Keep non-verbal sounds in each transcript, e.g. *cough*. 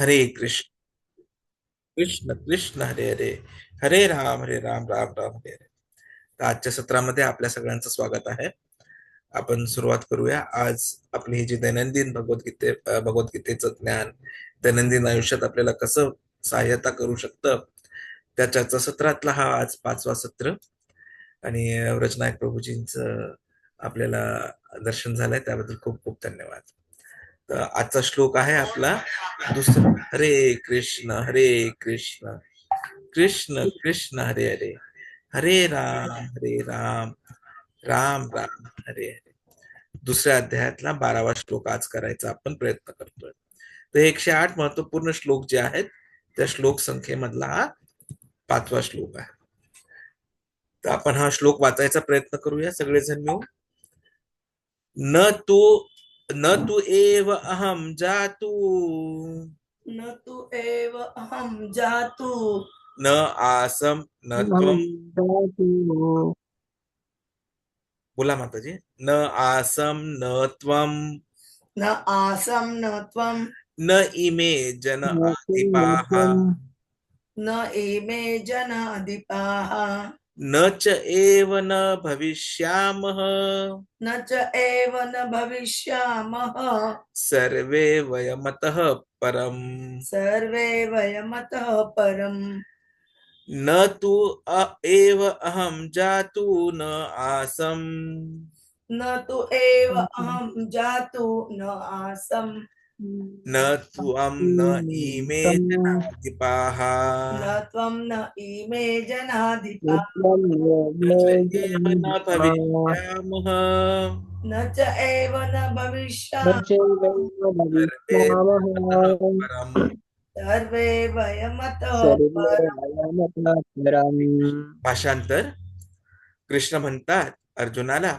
हरे कृष्ण। कृष्ण कृष्ण हरे हरे। हरे राम हरे राम राम राम हरे हरे। तर आजच्या सत्रामध्ये आपल्या सगळ्यांचं स्वागत आहे. आपण सुरुवात करूया. आज आपली ही जी दैनंदिन भगवद्गीते भगवद्गीतेचं ज्ञान दैनंदिन आयुष्यात आपल्याला कसं सहाय्यता करू शकतं त्याच्या सत्रातला हा आज पाचवा सत्र. आणि रचनायक व्रजनायक प्रभूजींचं आपल्याला दर्शन झालंय. त्याबद्दल खूप खूप धन्यवाद. आजचा श्लोक आहे आपला दुसरा हरे कृष्ण हरे कृष्ण कृष्ण कृष्ण हरे हरे हरे राम हरे राम राम राम हरे हरे. दुसऱ्या अध्यायातला बारावा श्लोक आज करायचा आपण प्रयत्न करतोय. तर एकशे आठ महत्त्वपूर्ण श्लोक जे आहेत त्या श्लोक संख्येमधला हा पाचवा श्लोक आहे. तर आपण हा श्लोक वाचायचा प्रयत्न करूया सगळेजण मिळून. न तू न तू एव अहम जातू। न तु एव अहं जातु। न आसम न त्वम बोला माताजी। न आसम न त्वम न आसं न त्वं। न इमे जन आदिपाः न एमे जनाधिपाः न च एव न भविष्यामः। न च एव न भविष्यामः। सर्वे वयमतः परम्। सर्वे वयमतः परम्। न तु अ एव अहं जातु न आसम्। न तु एव अहं जातु न आसं न त्वं न इमे जनाधिपाः। न त्वं न इमे जनाधिपाः। न च एव न भविष्यामः। न च एव न भविष्यामः। परम् सर्वे वयमतः भाषांतर कृष्ण म्हणतात अर्जुनाला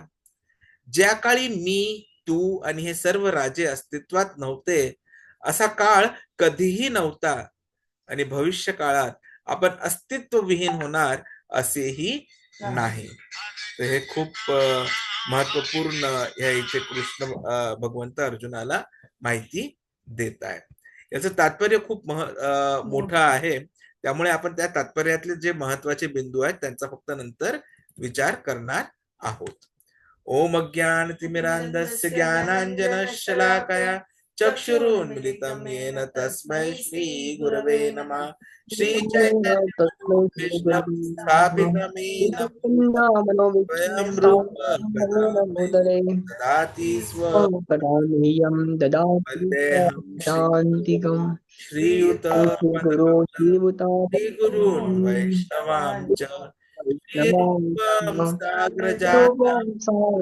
ज्या काळी मी तू आणि हे सर्व राजे अस्तित्वात नव्हते असा काळ कधीही नव्हता. आणि भविष्य काळात आपण अस्तित्वविहीन होणार असेही नाही. तर हे खूप महत्त्वपूर्ण या इथे कृष्ण भगवंत अर्जुनाला माहिती देत आहे याचं तात्पर्य खूप मह मोठं आहे. त्यामुळे आपण त्या तात्पर्यातले जे महत्त्वाचे बिंदू आहेत त्यांचा फक्त नंतर विचार करणार आहोत. ओम अज्ञान तिमिरांधस्य ज्ञानांजन शलाकया चक्षुरुन्मिलितं येन तस्मै श्री गुरवे नमः। ददाति स्व वन्देऽहं शान्तिकम् श्रीयुत गुरु श्रीभूता श्रीगुरून् वैष्णवां च। श्रीरूपं साग्रजातं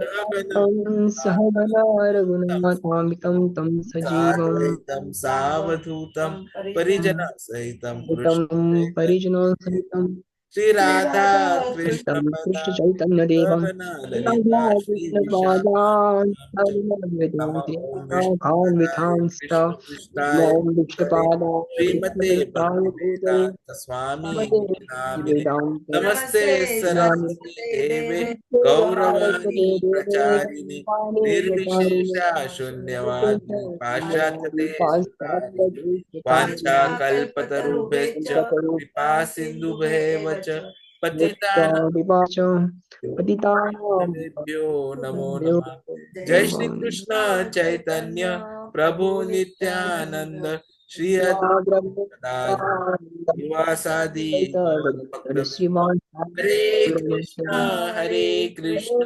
सहगना रघुनाथामितं तं सजीवम् साद्वैतं सावधूतं परिजनसहितं तं कृष्ण कृष्ण स्वामी नामिने नमस्ते सरस्वती देवे गौरवाणी प्रचारिणे निर्विशेषा शून्यवादी पाश्चात्य वाञ्छा कल्पतरुभ्यश्च कृपा सिन्धुभ्येव च पतितानां देवेभ्यो नमो नमः जय श्री कृष्ण चैतन्य प्रभु नित्यानंद श्री निवासादि श्रीमान हरे कृष्ण। हरे कृष्ण।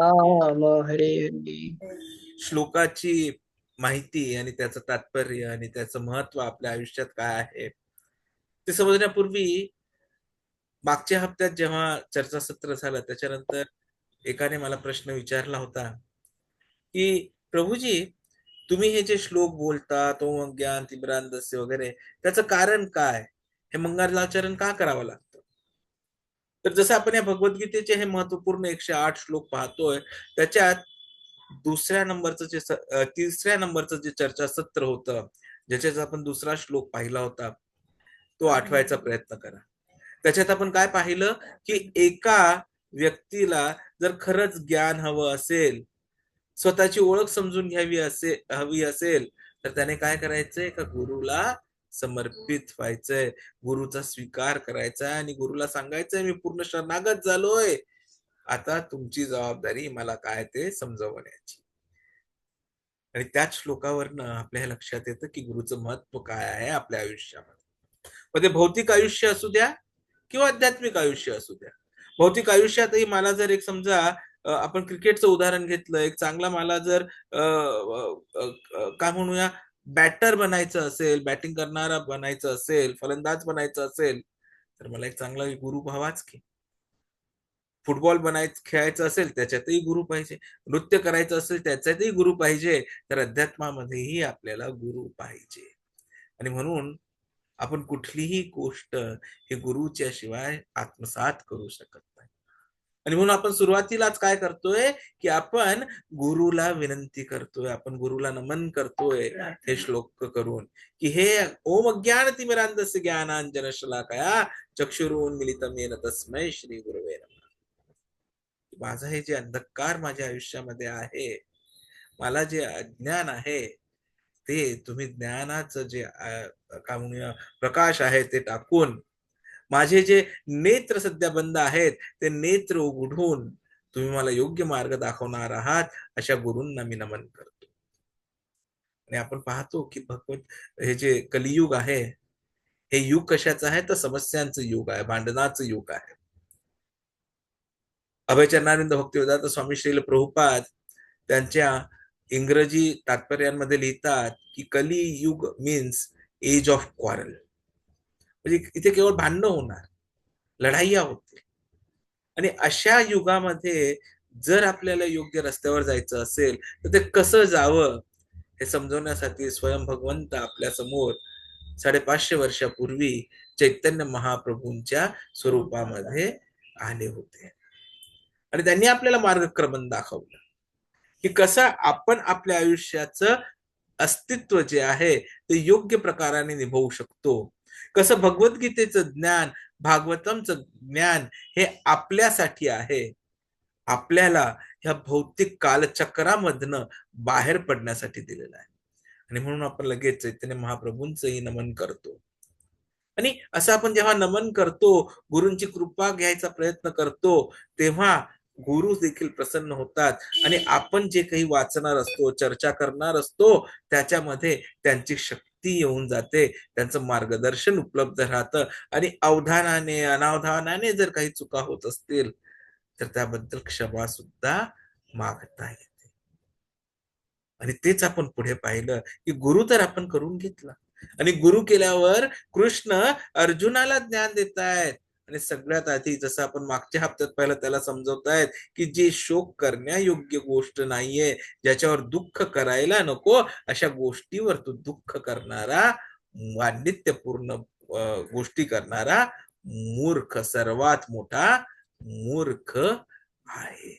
राम हरे हरे श्लोकाची माहिती आणि त्याचं तात्पर्य आणि त्याचं महत्त्व आपल्या आयुष्यात काय आहे ते समजण्यापूर्वी मागच्या हप्त्यात जेव्हा चर्चासत्र झालं त्याच्यानंतर एकाने मला प्रश्न विचारला होता की प्रभूजी तुम्ही हे जे श्लोक बोलता तो ज्ञान तिब्रांदस्य वगैरे त्याचं कारण काय? हे मंगलाचरण का करावं लागतं? तर जसं आपण या भगवद्गीतेचे हे महत्त्वपूर्ण एकशे आठ श्लोक पाहतोय त्याच्यात दुसऱ्या नंबरचं जे तिसऱ्या नंबरचं जे चर्चासत्र होतं ज्याच्यात आपण दुसरा श्लोक पाहिला होता तो आठवायचा प्रयत्न करा. त्याच्यात आपण काय पाहिलं की एका व्यक्तीला जर खरंच ज्ञान हवं असेल स्वतःची ओळख समजून घ्यावी असे हवी असेल तर त्याने काय करायचंय? का गुरुला समर्पित व्हायचंय. गुरुचा स्वीकार करायचा आणि गुरुला सांगायचंय मी पूर्ण शरणागत झालोय. आता तुमची जबाबदारी मला काय ते समजवण्याची. आणि त्याच श्लोकावरनं आपल्या लक्षात येतं की गुरुचं महत्त्व काय आहे आपल्या आयुष्यामध्ये. मग ते भौतिक आयुष्य असू द्या किंवा आध्यात्मिक आयुष्य असू द्या. भौतिक आयुष्यातही मला जर एक समजा आपण क्रिकेटचं उदाहरण घेतलं एक चांगला मला जर अ, काय म्हणूया बॅटर बनायचं असेल बॅटिंग करणारा बनायचं असेल फलंदाज बनायचं असेल तर मला एक चांगला गुरु हवाच की. फुटबॉल बनायचं खेळायचं असेल त्याच्यातही गुरु पाहिजे. नृत्य करायचं असेल त्याच्यातही गुरु पाहिजे. तर अध्यात्मामध्येही आपल्याला गुरु पाहिजे. आणि म्हणून आपण कुठलीही गोष्ट हे गुरुच्या शिवाय आत्मसात करू शकत नाही. आणि म्हणून आपण सुरुवातीलाच काय करतोय की आपण गुरुला विनंती करतोय आपण गुरुला नमन करतोय हे श्लोक करून की हे ओम अज्ञान तिमिरांदस्य ज्ञानांजन शलाकया चक्षुरून मिलितम येन तस्मै श्री गुरुवे माझं हे जे अंधकार माझ्या आयुष्यामध्ये आहे मला जे अज्ञान आहे ते तुम्ही ज्ञानाचं जे काय म्हणूया प्रकाश आहे ते टाकून माझे जे नेत्र सध्या बंद आहेत ते नेत्र उघडून तुम्ही मला योग्य मार्ग दाखवणार आहात अशा गुरूंना मी नमन करतो. आणि आपण पाहतो की भगवत हे जे कलियुग आहे हे युग कशाचं आहे? तर समस्यांचं युग आहे भांडणाचं युग आहे. अभयचरणानंद भक्तिवेदांत स्वामी श्रील प्रभुपाद त्यांच्या इंग्रजी तात्पर्यांमध्ये लिहितात की कली युग मीन्स एज ऑफ क्वारल म्हणजे इथे केवळ भांडणं होणार लढाईया होतील. आणि अशा युगामध्ये जर आपल्याला योग्य रस्त्यावर जायचं असेल तर ते कसं जावं हे समजवण्यासाठी स्वयं भगवंत आपल्यासमोर साडेपाचशे वर्षापूर्वी चैतन्य महाप्रभूंच्या स्वरूपामध्ये आले होते. आणि त्यांनी आपल्याला मार्गक्रमण दाखवलं की कसं आपण आपल्या आयुष्याचं अस्तित्व जे आहे ते योग्य प्रकाराने निभवू शकतो. कसं भगवद्गीतेचं ज्ञान भागवतमचं ज्ञान हे आपल्यासाठी आहे. आपल्याला ह्या भौतिक कालचक्रामधनं बाहेर पडण्यासाठी दिलेलं आहे. आणि म्हणून आपण लगेच चैतन्य महाप्रभूंचंही नमन करतो. आणि असं आपण जेव्हा नमन करतो गुरूंची कृपा घ्यायचा प्रयत्न करतो तेव्हा गुरु देखील प्रसन्न होतात. आणि आपण जे काही वाचणार असतो चर्चा करणार असतो त्याच्यामध्ये त्यांची शक्ती येऊन जाते. त्यांचं मार्गदर्शन उपलब्ध राहतं. आणि अवधानाने अनावधानाने जर काही चुका होत असतील तर त्याबद्दल क्षमा सुद्धा मागता येते. आणि तेच आपण पुढे पाहिलं की गुरु तर आपण करून घेतला. आणि गुरु केल्यावर कृष्ण अर्जुनाला ज्ञान देत आहेत आणि सगळ्यात आधी जसं आपण मागच्या हप्त्यात पाहिलं त्याला समजवतायत की जी शोक करण्यायोग्य गोष्ट नाहीये ज्याच्यावर दुःख करायला नको अशा गोष्टीवर तो दुःख करणारा पांडित्यपूर्ण गोष्टी करणारा मूर्ख सर्वात मोठा मूर्ख आहे.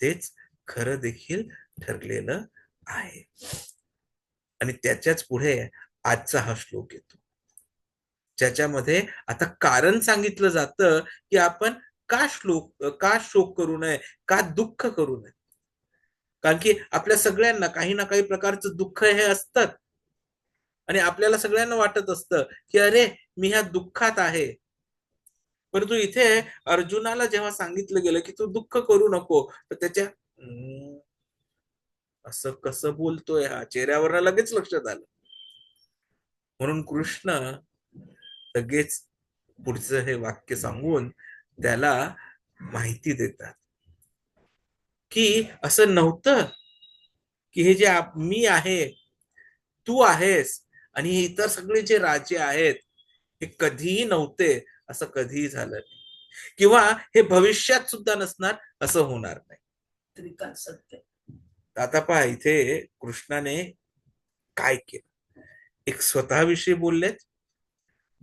तेच खरं देखील ठरलेलं आहे. आणि त्याच्याच पुढे आजचा हा श्लोक येतो. ज्याच्यामध्ये आता कारण सांगितलं जातं की आपण का श्लोक का शोक करू नये का दुःख करू नये. कारण की आपल्या सगळ्यांना काही ना काही प्रकारचं दुःख हे असतं. आणि आपल्याला सगळ्यांना वाटत असतं की अरे मी ह्या दुःखात आहे. परंतु इथे अर्जुनाला जेव्हा सांगितलं गेलं की तू दुःख करू नको तर त्याच्या असं कसं बोलतोय हा? चेहऱ्यावर लगेच लक्षात आलं. म्हणून कृष्ण लगेच पुढचं हे वाक्य सांगून त्याला माहिती देतात. की असं नव्हतं की हे जे आप- मी आहे तू आहेस आणि हे इतर सगळे जे राजे आहेत हे कधीही नव्हते असं कधीही झालं नाही. किंवा हे भविष्यात सुद्धा नसणार असं होणार नाही. त्रिकाल सत्य. आता पहा इथे कृष्णाने काय केलं? एक स्वतःविषयी बोललेत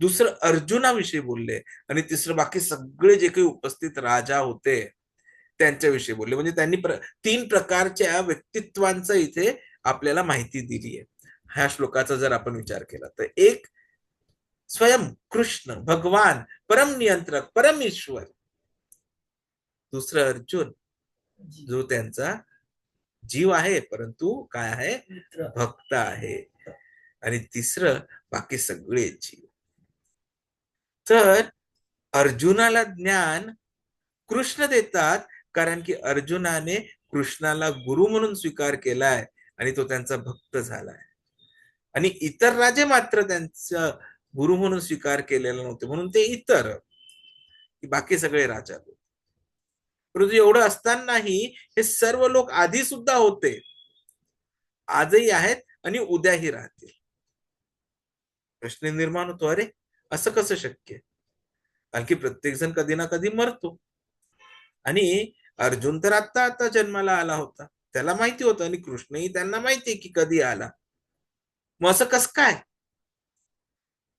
दुसरं अर्जुनाविषयी बोलले आणि तिसरं बाकी सगळे जे काही उपस्थित राजा होते त्यांच्याविषयी बोलले. म्हणजे त्यांनी प्र, तीन प्रकारच्या व्यक्तित्वांचं इथे आपल्याला माहिती दिली आहे. ह्या श्लोकाचा जर आपण विचार केला तर एक स्वयं कृष्ण भगवान परम नियंत्रक परमेश्वर दुसरं अर्जुन जो. त्यांचा जीव आहे परंतु काय आहे? भक्त आहे. आणि तिसरं बाकी सगळे जीव. तर अर्जुनाला ज्ञान कृष्ण देतात कारण की अर्जुनाने कृष्णाला गुरु म्हणून स्वीकार केलाय आणि तो त्यांचा भक्त झालाय. आणि इतर राजे मात्र त्यांचा गुरु म्हणून स्वीकार केलेला नव्हते म्हणून ते इतर बाकी सगळे राजा होते. परंतु एवढं असतानाही हे सर्व लोक आधी सुद्धा होते. आजही आहेत आणि उद्याही राहतील. प्रश्न निर्माण होतो. अरे असं कसं शक्य आणखी प्रत्येक जण कधी ना कधी मरतो. आणि अर्जुन तर आता आता जन्माला आला होता. त्याला माहिती होतं आणि कृष्णही त्यांना माहिती की कधी आला. मग असं कस काय?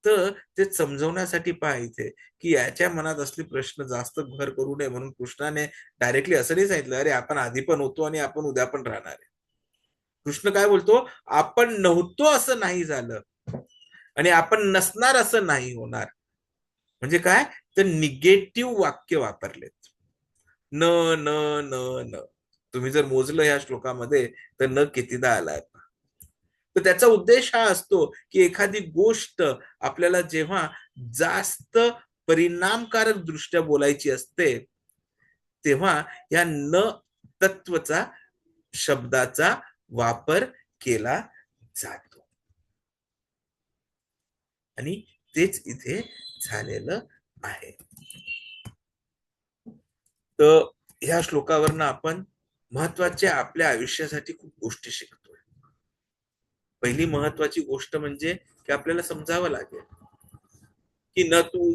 तर ते समजवण्यासाठी पहा इथे की याच्या मनात असले प्रश्न जास्त भर करू नये म्हणून कृष्णाने डायरेक्टली असं नाही सांगितलं अरे आपण आधी पण होतो आणि आपण उद्या पण राहणार आहे. कृष्ण काय बोलतो आपण नव्हतो असं नाही झालं. आणि आपण नसणार असं नाही होणार. म्हणजे काय? तर निगेटिव्ह वाक्य वापरलेत. न न न न. तुम्ही जर मोजलं या श्लोकामध्ये तर न कितीदा आलाय. तर त्याचा उद्देश हा असतो की एखादी गोष्ट आपल्याला जेव्हा जास्त परिणामकारक दृष्ट्या बोलायची असते तेव्हा या न तत्वचा शब्दाचा वापर केला जातो. आणि तेच इथे झालेलं आहे. तर ह्या श्लोकावरनं आपण महत्त्वाच्या आपल्या आयुष्यासाठी खूप गोष्टी शिकतोय. पहिली महत्वाची गोष्ट म्हणजे की आपल्याला समजावं लागेल. की न तू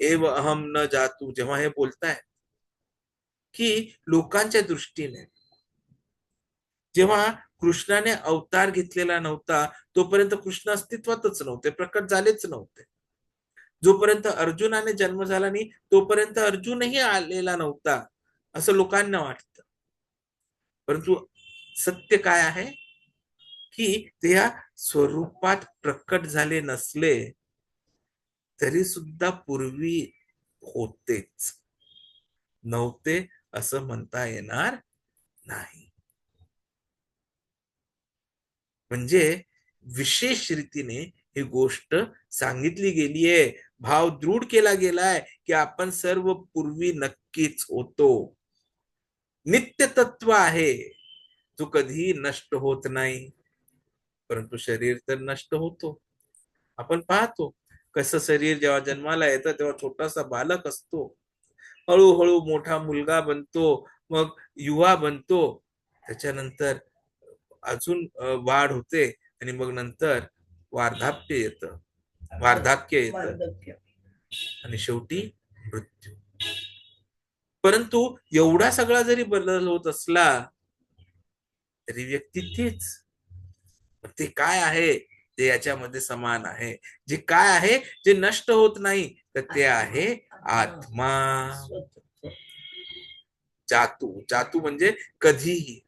एव अहम न जातू जेव्हा हे बोलताय की लोकांच्या दृष्टीने जेव्हा कृष्णाने अवतार घेतलेला नव्हता तोपर्यंत कृष्ण अस्तित्वातच नव्हते प्रकट झालेच नव्हते. जोपर्यंत अर्जुनाने जन्म झाला नाही तोपर्यंत अर्जुनही आलेला नव्हता असं लोकांना वाटतं. परंतु सत्य काय आहे? की ते या स्वरूपात प्रकट झाले नसले तरी सुद्धा पूर्वी होतेच. नव्हते असं म्हणता येणार नाही. म्हणजे विशेष रीतीने ही गोष्ट सांगितली गेली आहे भाव दृढ केला गेलाय की आपण सर्व पूर्वी नक्कीच होतो. नित्य तत्व आहे. जो कधीही नष्ट होत नाही. परंतु शरीर तर नष्ट होतो. आपण पाहतो कसं शरीर जेव्हा जन्माला येतं तेव्हा छोटासा बालक असतो. हळूहळू मोठा मुलगा बनतो मग युवा बनतो. त्याच्यानंतर अजून वाढ होते आणि मग नंतर वार्धाप्य येतं. वार्धक्य येतं. आणि शेवटी मृत्यू. परंतु एवढा सगळा जरी बदल होत असला तरी व्यक्ती तीच. ते काय आहे? ते याच्यामध्ये समान आहे. जे काय आहे? जे नष्ट होत नाही तर ते आहे आत्मा. जातू. जातू म्हणजे कधीही.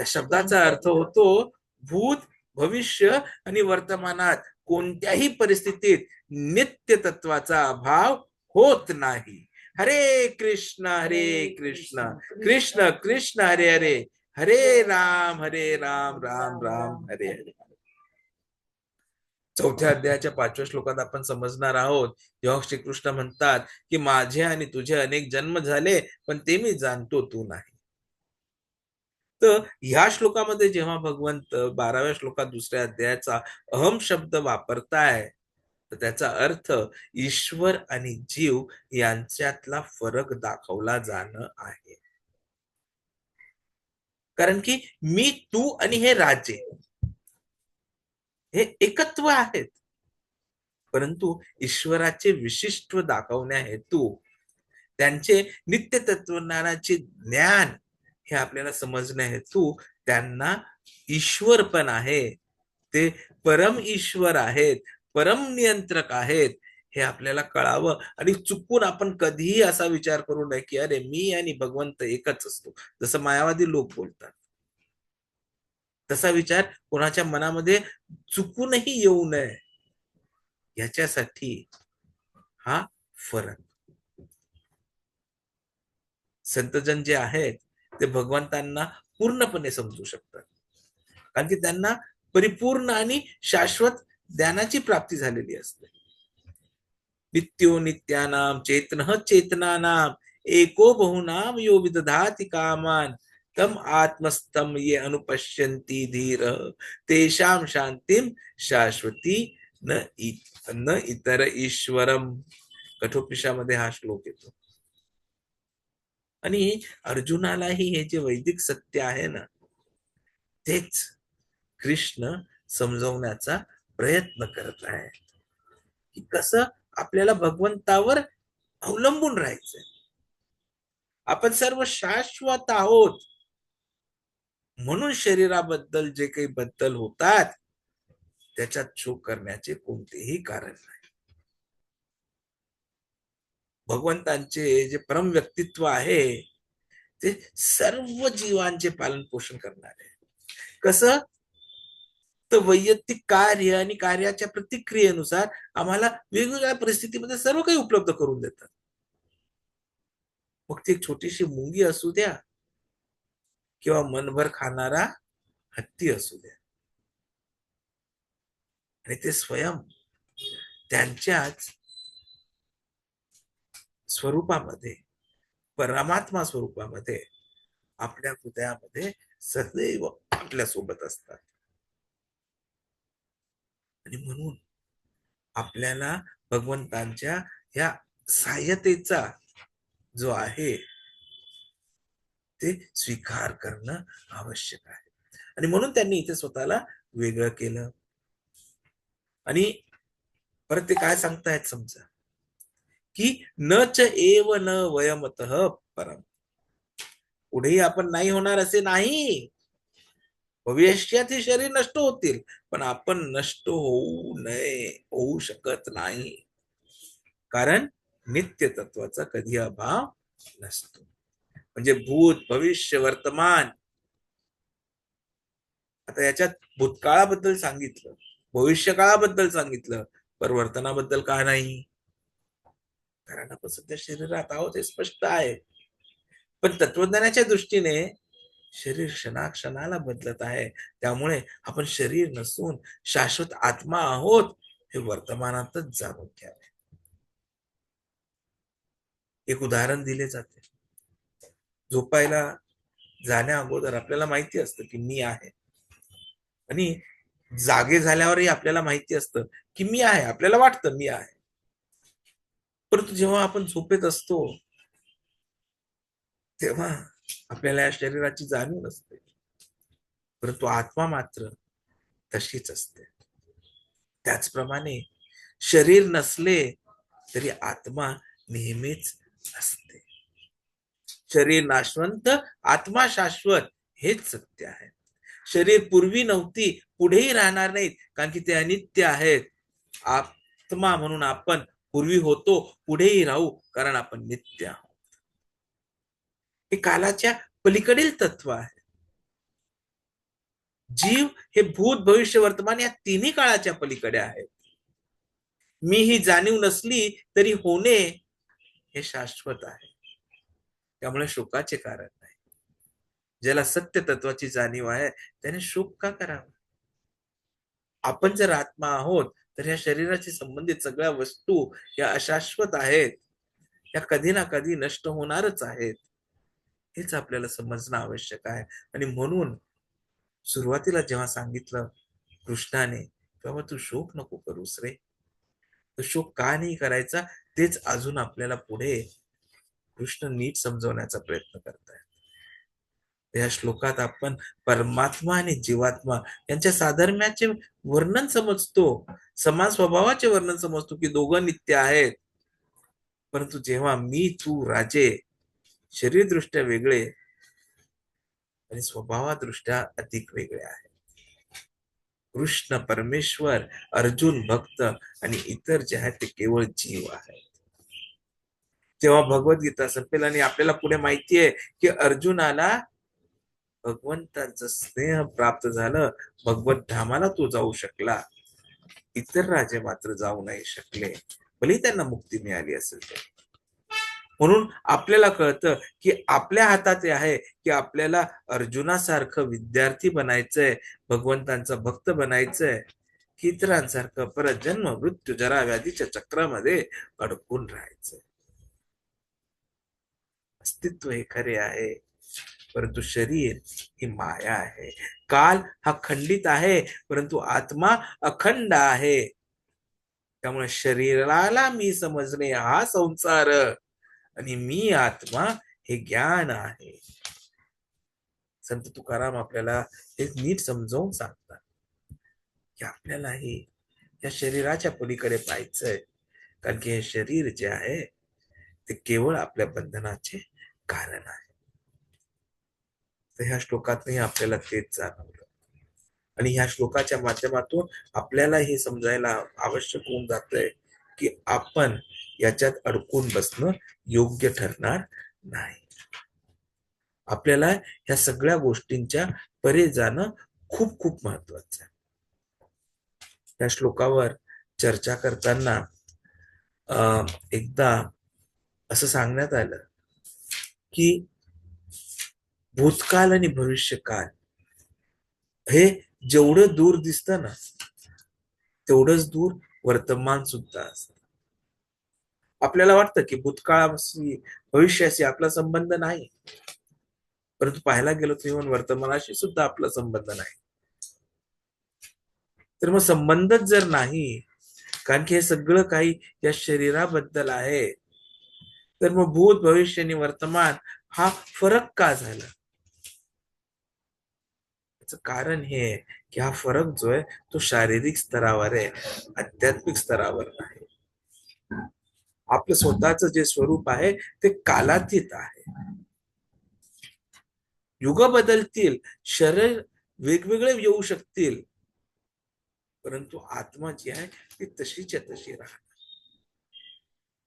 या शब्दाचा अर्थ होतो भूत भविष्य आणि वर्तमानात. कोणत्याही परिस्थितीत नित्य तत्वाचा अभाव होत नाही. हरे कृष्ण हरे कृष्ण. कृष्ण. कृष्ण हरे हरे. हरे राम हरे राम राम राम हरे हरे. चौथ्या अध्यायाच्या पाचव्या श्लोकात आपण समजणार आहोत. जेव्हा श्रीकृष्ण म्हणतात की माझे आणि तुझे अनेक जन्म झाले पण ते मी जाणतो तू नाही. तर ह्या श्लोकामध्ये जेव्हा भगवंत बाराव्या श्लोकात दुसऱ्या अध्यायाचा अहम शब्द वापरताय तर त्याचा अर्थ ईश्वर आणि जीव यांच्यातला फरक दाखवला जाणं आहे. कारण की मी तू आणि हे राजे हे एकत्व आहेत. परंतु ईश्वराचे विशिष्ट दाखवण्या हेतू त्यांचे नित्य तत्वज्ञानाचे ज्ञान हे आपल्याला समजण्या हेतू त्यांना ईश्वर पण आहे. ते परम ईश्वर आहेत. परम नियंत्रक आहेत. हे आपल्याला कळावं. आणि चुकून आपण कधीही असा विचार करू नये की अरे मी आणि भगवंत एकच असतो. जसं मायावादी लोक बोलतात. तसा विचार कोणाच्या मनामध्ये चुकूनही येऊ नये. याच्यासाठी हा फरक. संतजन जे आहेत ते भगवंतांना पूर्णपणे समजू शकतात. कारण की त्यांना परिपूर्ण आणि शाश्वत ज्ञानाची प्राप्ती झालेली असते. नित्यो नित्यानाम चेतन चेतनानाम एको बहुनाम यो विदधाति कामान तम आत्मस्तम ये अनुपश्यन्ति धीर तेषाम शांतीम शाश्वती न इत, न इतर ईश्वरम. कठोपिशामध्ये हा श्लोक येतो. आणि अर्जुनालाही हे जे वैदिक सत्य आहे ना तेच कृष्ण समजवण्याचा प्रयत्न करत आहे की कसं आपल्याला भगवंतावर अवलंबून राहायचंय. आपण सर्व शाश्वत आहोत. म्हणून शरीराबद्दल जे काही बद्दल होतात त्याच्यात शोक करण्याचे कोणतेही कारण नाही. भगवंतांचे जे परम व्यक्तित्व आहे ते सर्व जीवांचे पालन पोषण करणारे कसं? तर वैयक्तिक कार्य आणि कार्याच्या प्रतिक्रियेनुसार आम्हाला वेगवेगळ्या परिस्थितीमध्ये सर्व काही उपलब्ध करून देतात. मग ती एक छोटीशी मुंगी असू द्या किंवा मनभर खाणारा हत्ती असू द्या. आणि ते स्वयं त्यांच्याच स्वरूपामध्ये परमात्मा स्वरूपामध्ये आपल्या हृदयामध्ये सदैव आपल्यासोबत असतात. आणि म्हणून आपल्याला भगवंतांच्या या सहाय्यतेचा जो आहे ते स्वीकार करणं आवश्यक आहे. आणि म्हणून त्यांनी इथे स्वतःला वेगळं केलं. आणि परत ते काय सांगतायत समजा? की न च एव न वयमत परम. पुढेही आपण नाही होणार असे नाही. भविष्यात हे शरीर नष्ट होतील पण आपण नष्ट होऊ नये होऊ शकत नाही. कारण नित्य तत्वाचा कधी अभाव नसतो. म्हणजे भूत भविष्य वर्तमान. आता याच्यात भूतकाळाबद्दल सांगितलं भविष्य काळाबद्दल सांगितलं परिवर्तनाबद्दल का नाही? कारण आपण सध्या शरीरात आहोत हे स्पष्ट आहे. पण तत्वज्ञानाच्या दृष्टीने शरीर क्षणाक्षणाला बदलत आहे. त्यामुळे आपण शरीर नसून शाश्वत आत्मा आहोत हे वर्तमानातच जाणून घ्यावे एक उदाहरण दिले जाते. झोपायला जाण्या अगोदर आपल्याला माहिती असतं की मी आहे. आणि जागे झाल्यावरही आपल्याला माहिती असतं की मी आहे. आपल्याला वाटतं मी आहे. परंतु जेव्हा आपण झोपेत असतो तेव्हा आपल्याला या शरीराची जाणीव नसते. परंतु आत्मा मात्र तशीच असते. त्याचप्रमाणे शरीर नसले तरी आत्मा नेहमीच असते. शरीर नाशवंत आत्मा शाश्वत हेच सत्य आहे. शरीर पूर्वी नव्हती पुढेही राहणार नाहीत कारण की ते अनित्य आहेत. आत्मा म्हणून आपण पूर्वी होतो पुढेही राहू कारण आपण नित्य आहोत. हे कालाच्या पलीकडील तत्व आहे. जीव हे भूत भविष्य वर्तमान या तिन्ही काळाच्या पलीकडे आहेत. मी ही जाणीव नसली तरी होणे हे शाश्वत आहे. त्यामुळे शोकाचे कारण नाही. ज्याला सत्य तत्वाची जाणीव आहे त्याने शोक का करावा? आपण जर आत्मा आहोत तर ह्या शरीराशी संबंधित सगळ्या वस्तू या अशाश्वत आहेत या कधी ना कधी नष्ट होणारच आहेत हेच आपल्याला समजणं आवश्यक आहे. आणि म्हणून सुरुवातीला जेव्हा सांगितलं कृष्णाने तेव्हा तू शोक नको करूस रे. तो शोक का नाही करायचा? तेच अजून आपल्याला पुढे कृष्ण नीट समजवण्याचा प्रयत्न करतायत. या श्लोकात आपण परमात्मा आणि जीवात्मा यांच्या साधर्म्याचे वर्णन समजतो. समान स्वभावाचे वर्णन समजतो की दोघं नित्य आहेत. परंतु जेव्हा मी तू राजे शरीरदृष्ट्या वेगळे आणि स्वभावादृष्ट्या अधिक वेगळे आहे. कृष्ण परमेश्वर अर्जुन भक्त आणि इतर जे आहेत ते केवळ जीव आहेत. तेव्हा भगवद्गीता संपेल आणि आपल्याला पुढे माहिती आहे की अर्जुनाला भगवंतांचं स्नेह प्राप्त झालं भगवत धामाला तो जाऊ शकला. इतर राजे मात्र जाऊ नाही शकले. भले त्यांना मुक्ती मिळाली असेल तर. म्हणून आपल्याला कळतं की आपल्या हातात हे आहे की आपल्याला अर्जुनासारखं विद्यार्थी बनायचंय भगवंतांचा भक्त बनायचंय की इतरांसारखं परत जन्म मृत्यू जरा व्याधीच्या चक्रामध्ये अडकून राहायचंय. अस्तित्व हे खरे आहे. परंतु शरीर ही माया आहे. काल हा खंडित आहे परंतु आत्मा अखंड आहे. त्यामुळे शरीराला मी समजणे हा संसार आणि मी आत्मा हे ज्ञान आहे. संत तुकाराम आपल्याला हे नीट समजावून सांगतात की आपल्यालाही या शरीराच्या पलीकडे पाहायचंय. कारण की हे शरीर जे आहे ते केवळ आपल्या बंधनाचे कारण आहे. तर ह्या श्लोकातही आपल्याला तेच जाणवलं. आणि ह्या श्लोकाच्या माध्यमातून आपल्याला हे समजायला आवश्यक होऊन जातंय की आपण याच्यात अडकून बसणं योग्य ठरणार नाही. आपल्याला ह्या सगळ्या गोष्टींच्या परे जाणं खूप खूप महत्वाचं आहे. या श्लोकावर चर्चा करताना अं, एकदा असं सांगण्यात आलं की भूतकाल आणि भविष्यकाल. हे जेवढं दूर दिसतं ना तेवढंच दूर वर्तमान सुद्धा असत. आपल्याला वाटतं की भूतकाळाशी भविष्याशी आपला संबंध नाही. परंतु पाहायला गेलो तर इव्हन वर्तमानाशी सुद्धा आपला संबंध नाही. तर मग संबंधच जर नाही कारण की हे सगळं काही या शरीराबद्दल आहे तर मग भूत भविष्य आणि वर्तमान हा फरक का झाला? याचं कारण हे आहे की हा फरक जो आहे तो शारीरिक स्तरावर आहे आध्यात्मिक स्तरावर नाही. आपलं स्वतःच जे स्वरूप आहे ते कालातीत आहे. युग बदलतील शरीर वेगवेगळे येऊ शकतील परंतु आत्मा जी आहे ती तशीच्या तशी राहणार.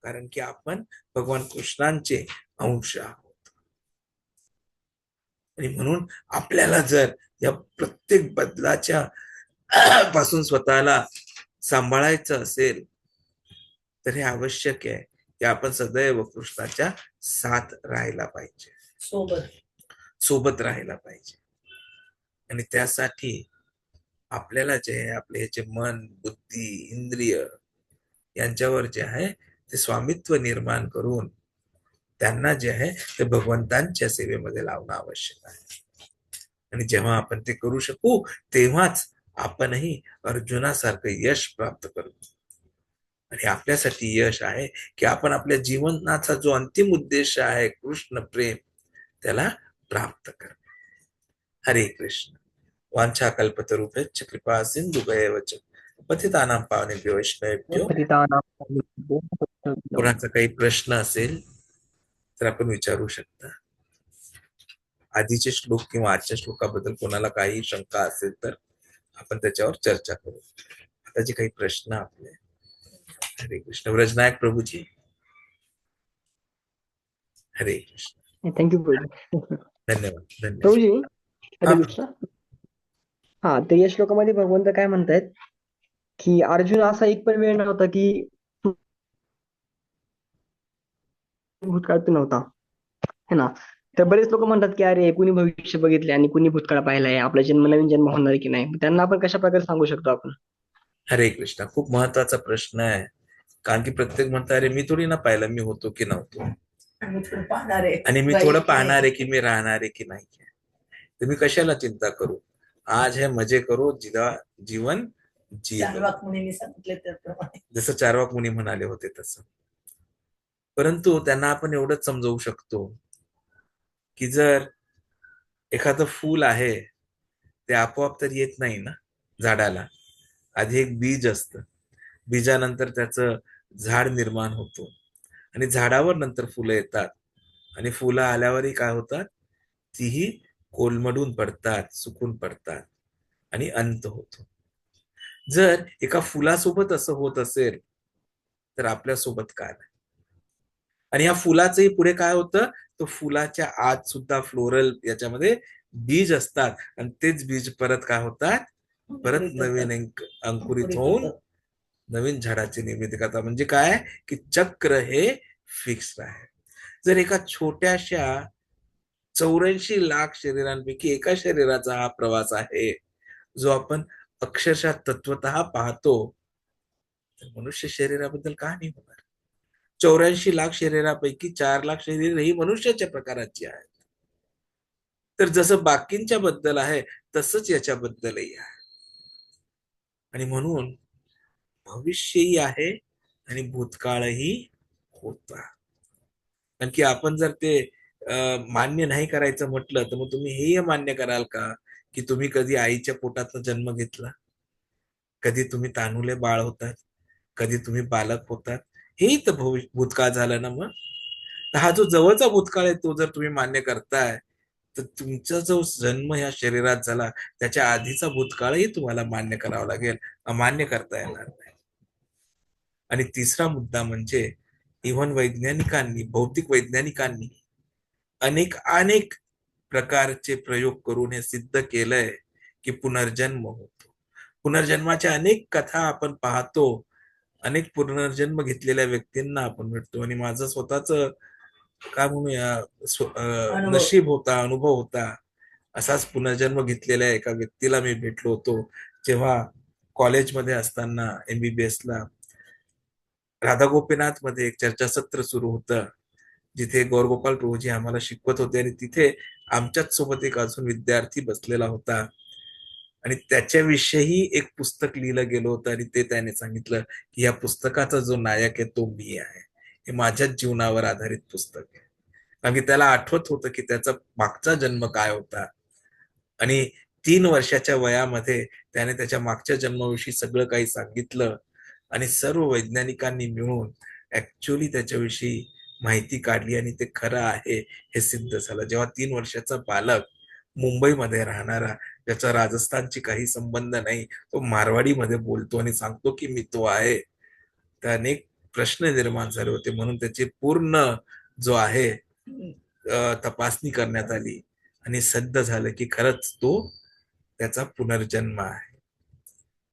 कारण की आपण भगवान कृष्णांचे अंश आहोत. आणि म्हणून आपल्याला जर या प्रत्येक बदलाच्या *clears throat* पासून स्वतःला सांभाळायचं असेल तर हे आवश्यक आहे की आपण सदैव कृष्णाच्या साथ राहायला पाहिजे. सोबत. सोबत राहायला पाहिजे. आणि त्यासाठी आपल्याला जे आहे आपले हे जे मन बुद्धी इंद्रिय यांच्यावर जे आहे ते स्वामित्व निर्माण करून त्यांना जे आहे ते भगवंतांच्या सेवेमध्ये लावणं आवश्यक आहे. आणि जेव्हा आपण ते करू शकू तेव्हाच आपणही अर्जुनासारखं यश प्राप्त करू. आणि आपल्यासाठी यश आहे की आपण आपल्या जीवनाचा जो अंतिम उद्देश आहे कृष्ण प्रेम त्याला प्राप्त कर हरे कृष्ण. वांछा कल्पतरुभ्यश्च कृपा सिंधु च पतितानां पावनेभ्यो वैष्णवेभ्यो. पतितानां कोणाचा काही प्रश्न असेल? तर आपण विचारू शकता. आधीचे श्लोक किंवा आजच्या श्लोकाबद्दल कोणाला काही शंका असेल तर आपण त्याच्यावर चर्चा करू. आता जे काही प्रश्न आपले हरे कृष्ण. व्रजनायक प्रभूजी. हरे कृष्ण. थँक्यू धन्यवाद. धन्यवाद. हा. हा तर या श्लोकामध्ये भगवंत काय म्हणतायत? की अर्जुन असा एक पण वेळ नव्हता की भूतकाळात नव्हता. है ना? तर बरेच लोक म्हणतात की अरे कुणी भविष्य बघितले आणि कुणी भूतकाळ पाहिलाय? आपला जन्म नवीन जन्म होणार की नाही? त्यांना आपण कशा प्रकारे सांगू शकतो आपण? हरे कृष्ण खूप महत्त्वाचा प्रश्न आहे. कारण की प्रत्येक म्हणता अरे मी थोडी ना पाहिलं मी होतो की नव्हतो? आणि मी थोडं पाहणार नाही. आहे की मी राहणार आहे की नाही? तर मी कशाला चिंता करू? आज हे मजे करू जिदा जीवन जीवन जसं चारवाक मुनी म्हणाले होते तसं. परंतु त्यांना आपण एवढंच समजवू शकतो की जर एखादं फूल आहे ते आपोआप तर येत नाही ना झाडाला. आधी एक बीज असतं. बीजानंतर त्याचं झाड निर्माण होतो. आणि झाडावर नंतर फुलं येतात. आणि फुलं आल्यावरही काय होतात? तीही कोलमडून पडतात सुकून पडतात आणि अंत होतो. जर एका फुलासोबत असं होत असेल तर आपल्यासोबत काय? नाही आणि या फुलाचंही पुढे काय होतं? तो फुलाच्या आत सुद्धा फ्लोरल याच्यामध्ये बीज असतात. आणि तेच बीज परत काय होतात? परत नवीन अंक- अंकुरित होऊन नवीन झाडाची निर्मिती करतात. म्हणजे काय? की चक्र हे फिक्स आहे. जर एका छोट्याशा चौऱ्याऐंशी लाख शरीरांपैकी एका शरीराचा हा प्रवास आहे जो आपण अक्षरशः तत्वत पाहतो तर मनुष्य शरीराबद्दल का नाही होणार? चौऱ्याऐंशी लाख शरीरापैकी चार लाख शरीर ही मनुष्याच्या प्रकाराची आहेत. तर जसं बाकींच्या बद्दल आहे तसंच याच्याबद्दलही आहे. आणि म्हणून भविष्यही आहे आणि भूतकाळही होता. कारण की आपण जर ते मान्य नाही करायचं म्हटलं तर मग तुम्ही हेही मान्य कराल का? की तुम्ही कधी आईच्या पोटात जन्म घेतला? कधी तुम्ही तानुले बाळ होतात? कधी तुम्ही बालक होतात? हेही तर भविष्य भूतकाळ झालं ना मग? तर हा जो जवळचा भूतकाळ आहे तो जर तुम्ही मान्य करताय तर तुमचा जो जन्म ह्या शरीरात झाला त्याच्या आधीचा भूतकाळही तुम्हाला मान्य करावा लागेल. अमान्य करता येणार नाही. आणि तिसरा मुद्दा म्हणजे इव्हन वैज्ञानिकांनी भौतिक वैज्ञानिकांनी अनेक अनेक प्रकारचे प्रयोग करून हे सिद्ध केलंय की पुनर्जन्म होतो. पुनर्जन्माच्या अनेक कथा आपण पाहतो अनेक पुनर्जन्म घेतलेल्या व्यक्तींना आपण भेटतो. आणि माझं स्वतःच काय म्हणूया. नशीब होता अनुभव होता. असाच पुनर्जन्म घेतलेल्या एका व्यक्तीला मी भेटलो होतो. जेव्हा कॉलेजमध्ये असताना एमबीबीएस ला राधा गोपीनाथमध्ये एक चर्चासत्र सुरू होतं. जिथे गौरगोपाल प्रभूजी आम्हाला शिकवत होते. आणि तिथे आमच्याच सोबत एक अजून विद्यार्थी बसलेला होता. आणि त्याच्याविषयी एक पुस्तक लिहिलं गेलं होतं आणि ते त्याने सांगितलं की या पुस्तकाचा जो नायक आहे तो मी आहे. हे माझ्याच जीवनावर आधारित पुस्तक आहे. कारण की त्याला आठवत होतं की त्याचा मागचा जन्म काय होता. आणि तीन वर्षाच्या वयामध्ये त्याने त्याच्या मागच्या जन्माविषयी सगळं काही सांगितलं आणि सर्व वैज्ञानिकांनी मिळून ऍक्च्युअली त्याच्याविषयी माहिती काढली आणि ते खरं आहे हे सिद्ध झालं. जेव्हा तीन वर्षाचा बालक मुंबईमध्ये राहणारा ज्याचा राजस्थानची काही संबंध नाही तो मारवाडीमध्ये बोलतो आणि सांगतो की मी तो आहे. तर अनेक प्रश्न निर्माण झाले होते म्हणून त्याची पूर्ण जो आहे तपासणी करण्यात आली आणि सिद्ध झालं की खरंच तो त्याचा पुनर्जन्म आहे.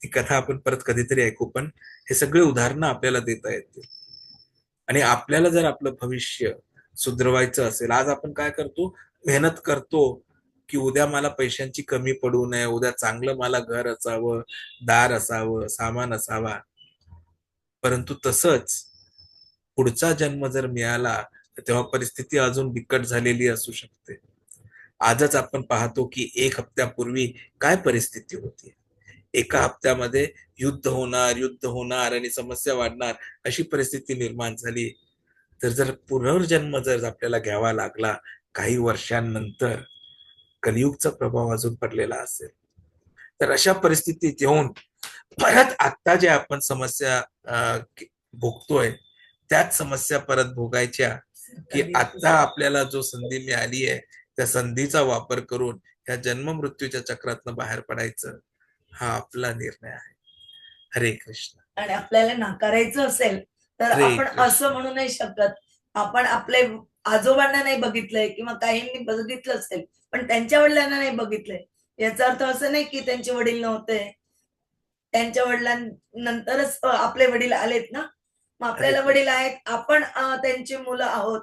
ही कथा आपण परत कधीतरी ऐकू पण हे सगळे उदाहरणं आपल्याला देता येतील. आणि आपल्याला जर आपलं भविष्य सुधरवायचं असेल आज आपण काय करतो? मेहनत करतो की उद्या मला पैशांची कमी पडू नये उद्या चांगलं मला घर असावं दार असावं सामान असावा. परंतु तसंच पुढचा जन्म जर मिळाला तर तेव्हा परिस्थिती अजून बिकट झालेली असू शकते. आजच आपण पाहतो की एक हप्त्यापूर्वी काय परिस्थिती होती? एका हप्त्यामध्ये युद्ध होणार युद्ध होणार आणि समस्या वाढणार अशी परिस्थिती निर्माण झाली. तर जर पुनर्जन्म जर आपल्याला घ्यावा लागला काही वर्षांनंतर कलियुगचा प्रभाव अजून पडलेला असेल. तर अशा परिस्थितीत येऊन परत आता जे आपण समस्या भोगतोय त्याच समस्या परत भोगायच्या की आता आपल्याला जो संधी मिळाली आहे त्या संधीचा वापर करून या जन्म मृत्यूच्या चक्रातनं बाहेर पडायचं हा आपला निर्णय आहे. हरे कृष्ण. आणि आपल्याला नाकारायचं असेल तर आपण. असं म्हणू नाही शकत. आपण आपले आजोबांना नाही बघितलंय किंवा काहींनी बघितलं असेल पण त्यांच्या वडिलांना नाही बघितलंय. याचा अर्थ असं नाही की त्यांचे वडील नव्हते. त्यांच्या वडिलांनंतरच आपले वडील आलेत ना? मग आपल्याला. वडील आहेत. आपण त्यांची मुलं आहोत.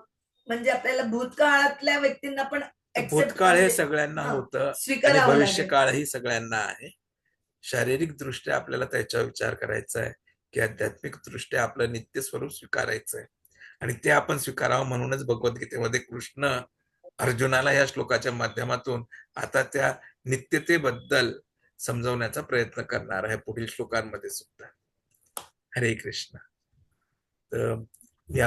म्हणजे आपल्याला भूतकाळातल्या व्यक्तींना पण भूतकाळ हे सगळ्यांना हा, होतं भविष्य लागेल. काळही सगळ्यांना आहे. शारीरिक दृष्ट्या आपल्याला त्याचा विचार करायचा आहे की आध्यात्मिक दृष्ट्या आपलं नित्य स्वरूप स्वीकारायचं आहे आणि ते आपण स्वीकारावं म्हणूनच भगवद्गीतेमध्ये कृष्ण अर्जुनाला या श्लोकाच्या माध्यमातून आता त्या नित्यतेबद्दल समजवण्याचा प्रयत्न करणार आहे. पुढील श्लोकांमध्ये सुद्धा. हरे कृष्ण. तर या